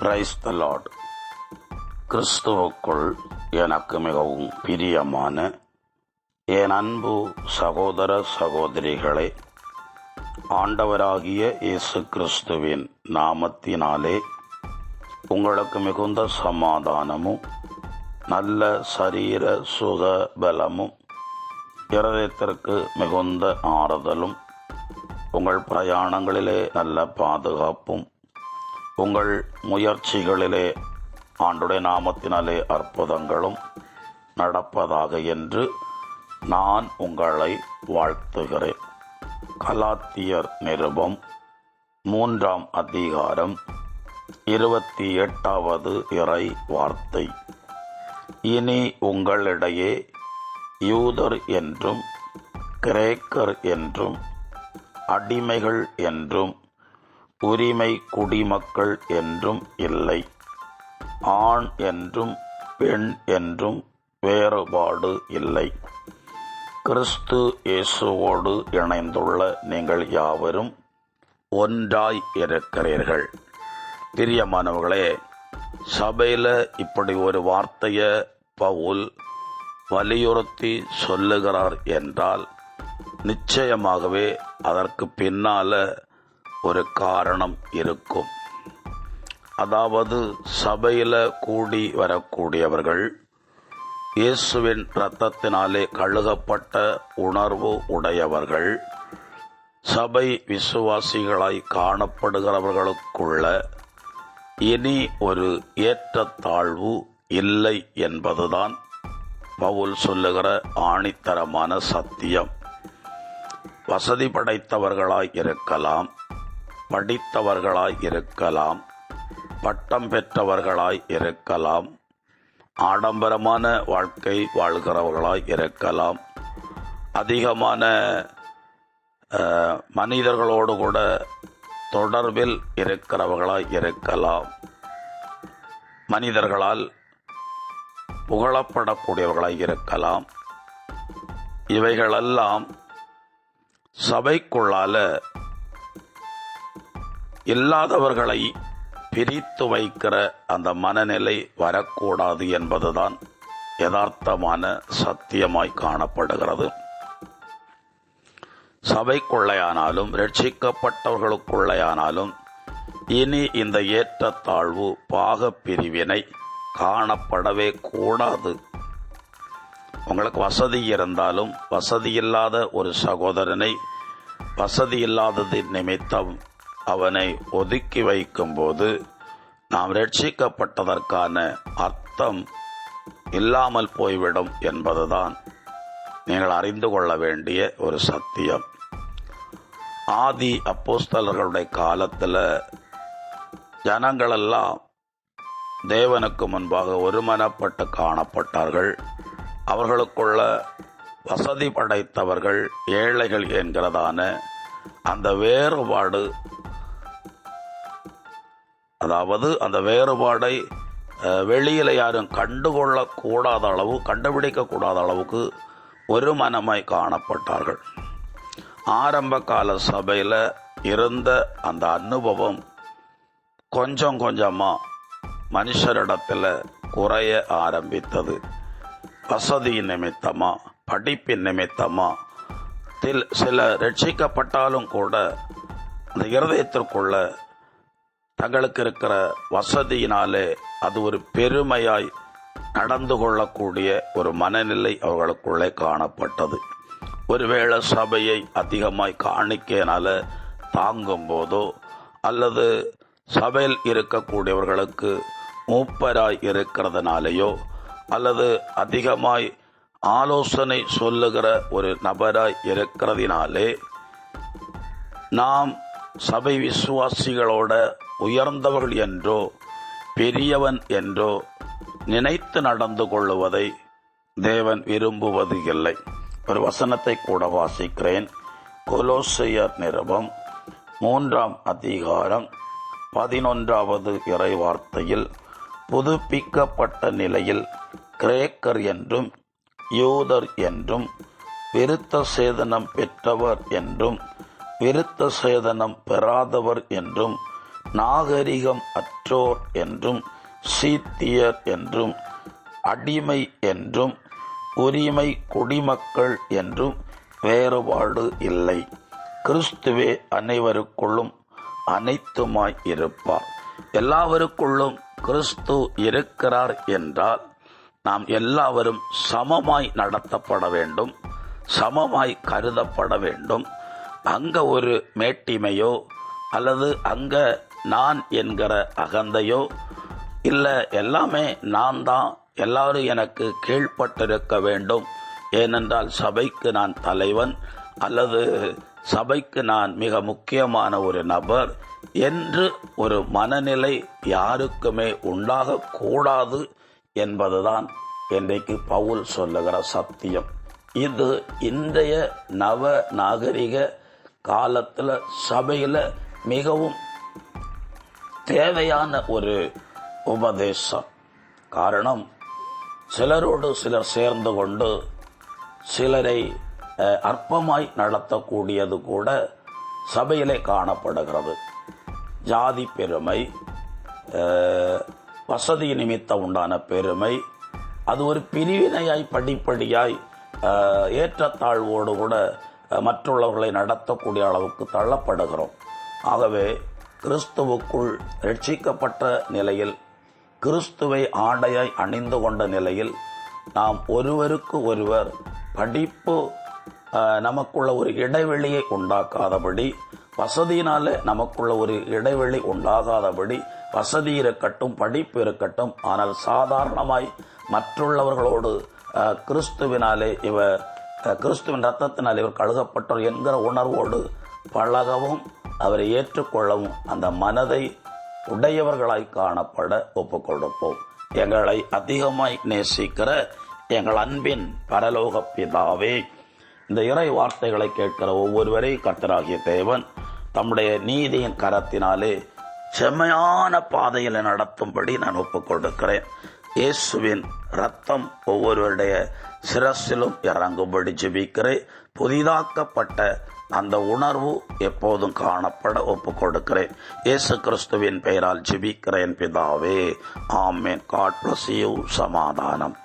Praise the Lord கிறிஸ்துவுக்குள் எனக்கு மிகவும் பிரியமான என் அன்பு சகோதர சகோதரிகளே ஆண்டவராகிய இயேசு கிறிஸ்துவின் நாமத்தினாலே உங்களுக்கு மிகுந்த சமாதானமும் நல்ல சரீர சுக பலமும் இருதயத்திற்கு மிகுந்த ஆறுதலும் உங்கள் பிரயாணங்களிலே நல்ல பாதுகாப்பும் உங்கள் முயற்சிகளிலே ஆண்டுடைய நாமத்தினாலே அற்புதங்களும் நடப்பதாக என்று நான் உங்களை வாழ்த்துகிறேன். கலாத்தியர் நிருபம் மூன்றாம் அதிகாரம் இருபத்தி எட்டாவது இறை வார்த்தை. இனி உங்களிடையே யூதர் என்றும் கிரேக்கர் என்றும் அடிமைகள் என்றும் உரிமை குடிமக்கள் என்றும் இல்லை. ஆண் என்றும் பெண் என்றும் வேறுபாடு இல்லை. கிறிஸ்து இயேசுவோடு இணைந்துள்ள நீங்கள் யாவரும் ஒன்றாய் இருக்கிறீர்கள். பிரியமானவர்களே சபையில் இப்படி ஒரு வார்த்தையை பவுல் வலியுறுத்தி சொல்லுகிறார் என்றால் நிச்சயமாகவே அதற்கு பின்னால ஒரு காரணம் இருக்கும். அதாவது சபையில் கூடி வரக்கூடியவர்கள் இயேசுவின் இரத்தத்தினாலே கழுகப்பட்ட உணர்வு உடையவர்கள் சபை விசுவாசிகளாய் காணப்படுகிறவர்களுக்குள்ள இனி ஒரு ஏற்றத்தாழ்வு இல்லை என்பதுதான் பவுல் சொல்லுகிற ஆணித்தரமான சத்தியம். வசதி படைத்தவர்களாய் இருக்கலாம். படித்தவர்களாய் இருக்கலாம் பட்டம் பெற்றவர்களாய் இருக்கலாம் ஆடம்பரமான வாழ்க்கை வாழ்கிறவர்களாய் இருக்கலாம். அதிகமான மனிதர்களோடு கூட தொடர்பில் இருக்கிறவர்களாய் இருக்கலாம். மனிதர்களால் புகழப்படக்கூடியவர்களாய் இருக்கலாம். இவைகளெல்லாம் சபைக்குள்ளால இல்லாதவர்களை பிரித்து வைக்கிற அந்த மனநிலை வரக்கூடாது என்பதுதான் யதார்த்தமான சத்தியமாய் காணப்படுகிறது. சபைக்குள்ளையானாலும் ரட்சிக்கப்பட்டவர்களுக்குள்ளையானாலும் இனி இந்த ஏற்றத்தாழ்வு பாக பிரிவினை காணப்படவே கூடாது. உங்களுக்கு வசதி இருந்தாலும் வசதி இல்லாத ஒரு சகோதரனை வசதி இல்லாதது நிமித்தம் அவனை ஒதுக்கி வைக்கும்போது நாம் ரட்சிக்கப்பட்டதற்கான அர்த்தம் இல்லாமல் போய்விடும் என்பதுதான் நீங்கள் அறிந்து கொள்ள வேண்டிய ஒரு சத்தியம். ஆதி அப்போஸ்தலர்களுடைய காலத்தில் ஜனங்களெல்லாம் தேவனுக்கு முன்பாக ஒருமனப்பட்டு காணப்பட்டார்கள். அவர்களுக்குள்ள வசதி படைத்தவர்கள் ஏழைகள் என்கிறதான அந்த வேறுபாடு அதாவது அந்த வேறுபாடை வெளியில் யாரும் கண்டுகொள்ளக்கூடாத அளவு கண்டுபிடிக்கக்கூடாத அளவுக்கு ஒரு மனமாய் காணப்பட்டார்கள். ஆரம்ப கால சபையில் இருந்த அந்த அனுபவம் கொஞ்சம் கொஞ்சமாக மனுஷரிடத்தில் குறைய ஆரம்பித்தது. வசதி நிமித்தமாக படிப்பின் நிமித்தமாக தில் சில ரட்சிக்கப்பட்டாலும் கூட அந்த இருதயத்திற்குள்ள தங்களுக்கு இருக்கிற வசதியினாலே அது ஒரு பெருமையாய் நடந்து கொள்ளக்கூடிய ஒரு மனநிலை அவர்களுக்குள்ளே காணப்பட்டது. ஒருவேளை சபையை அதிகமாய் காணிக்கையினால தாங்கும் போதோ அல்லது சபையில் இருக்கக்கூடியவர்களுக்கு மூப்பராய் இருக்கிறதுனாலேயோ அல்லது அதிகமாய் ஆலோசனை சொல்லுகிற ஒரு நபராய் இருக்கிறதினாலே நாம் சபை விசுவாசிகளோட உயர்ந்தவர்கள் என்றோ பெரியவன் என்றோ நினைத்து நடந்து கொள்ளுவதை தேவன் விரும்புவது இல்லை. ஒரு வசனத்தை கூட வாசிக்கிறேன். கொலோசையர் நிருபம் மூன்றாம் அதிகாரம் பதினொன்றாவது இறைவார்த்தையில் புதுப்பிக்கப்பட்ட நிலையில் கிரேக்கர் என்றும் யூதர் என்றும் விருத்த சேதனம் பெற்றவர் என்றும் விருத்த சேதனம் பெறாதவர் என்றும் நாகரிகம் அற்றோர் என்றும் சீத்தியர் என்றும் அடிமை என்றும் உரிமை குடிமக்கள் என்றும் வேறுபாடு இல்லை. கிறிஸ்துவே அனைவருக்குள்ளும் அனைத்துமாய் இருப்பார். எல்லாவருக்குள்ளும் கிறிஸ்து இருக்கிறார் என்றால் நாம் எல்லாவரும் சமமாய் நடத்தப்பட வேண்டும் சமமாய் கருதப்பட வேண்டும். அங்க ஒரு மேட்டிமையோ அல்லது அங்க நான் என்கிற அகந்தையோ? இல்லை எல்லாமே நான் தான். எல்லாரும் எனக்கு கீழ்ப்பட்டிருக்க வேண்டும். ஏனென்றால் சபைக்கு நான் தலைவன் அல்லது சபைக்கு நான் மிக முக்கியமான ஒரு நபர் என்று ஒரு மனநிலை யாருக்குமே உண்டாகக்கூடாது என்பதுதான் இன்றைக்கு பவுல் சொல்லுகிற சத்தியம். இது இன்றைய நவ நாகரிக காலத்தில் சபையில் மிகவும் தேவையான ஒரு உபதேசம். காரணம் சிலரோடு சிலர் சேர்ந்து கொண்டு சிலரை அற்பமாய் நடத்தக்கூடியது கூட சபையிலே காணப்படுகிறது. ஜாதி பெருமை வசதி நிமித்தம் உண்டான பெருமை அது ஒரு பிரிவினையாய் படிப்படியாய் ஏற்றத்தாழ்வோடு கூட மற்றவர்களை நடத்தக்கூடிய அளவுக்கு தள்ளப்படுகிறோம். ஆகவே கிறிஸ்துவுக்குள் ரட்சிக்கப்பட்ட நிலையில் கிறிஸ்துவை ஆடையாய் அணிந்து கொண்ட நிலையில் நாம் ஒருவருக்கு ஒருவர் படிப்பு நமக்குள்ள ஒரு இடைவெளியை உண்டாக்காதபடி வசதியினால நமக்குள்ள ஒரு இடைவெளி உண்டாகாதபடி வசதி இருக்கட்டும் படிப்பு இருக்கட்டும் ஆனால் சாதாரணமாய் மற்றுள்ளவர்களோடு கிறிஸ்துவினாலே இவர் கிறிஸ்துவின் ரத்தத்தினால் இவர் கழுகப்பட்டோர் என்கிற உணர்வோடு பழகவும் அவரை ஏற்றுக்கொள்ளவும் அந்த மனதை உடையவர்களாய் காணப்பட ஒப்புக் கொடுப்போம் எங்களை அதிகமாய் நேசிக்கிற எங்கள் அன்பின் பரலோக பிதாவே இந்த இறை வார்த்தைகளை கேட்கிற ஒவ்வொருவரையும் கர்த்தராகிய தேவன் தம்முடைய நீதியின் கரத்தினாலே செம்மையான பாதையில் நடத்தும்படி நான் ஒப்புக் கொடுக்கிறேன் இயேசுவின் ரத்தம் ஒவ்வொருவருடைய சிரசிலும் இறங்கும்படி ஜெபிக்கிறேன். புதிதாக்கப்பட்ட அந்த உணர்வு எப்போதும் காணப்பட ஒப்பு கொடுக்கிறேன் இயேசு கிறிஸ்துவின் பெயரால் ஜெபிக்கிறேன் பிதாவே. ஆமேன். காட் பிளஸ் யூ சமாதானம்.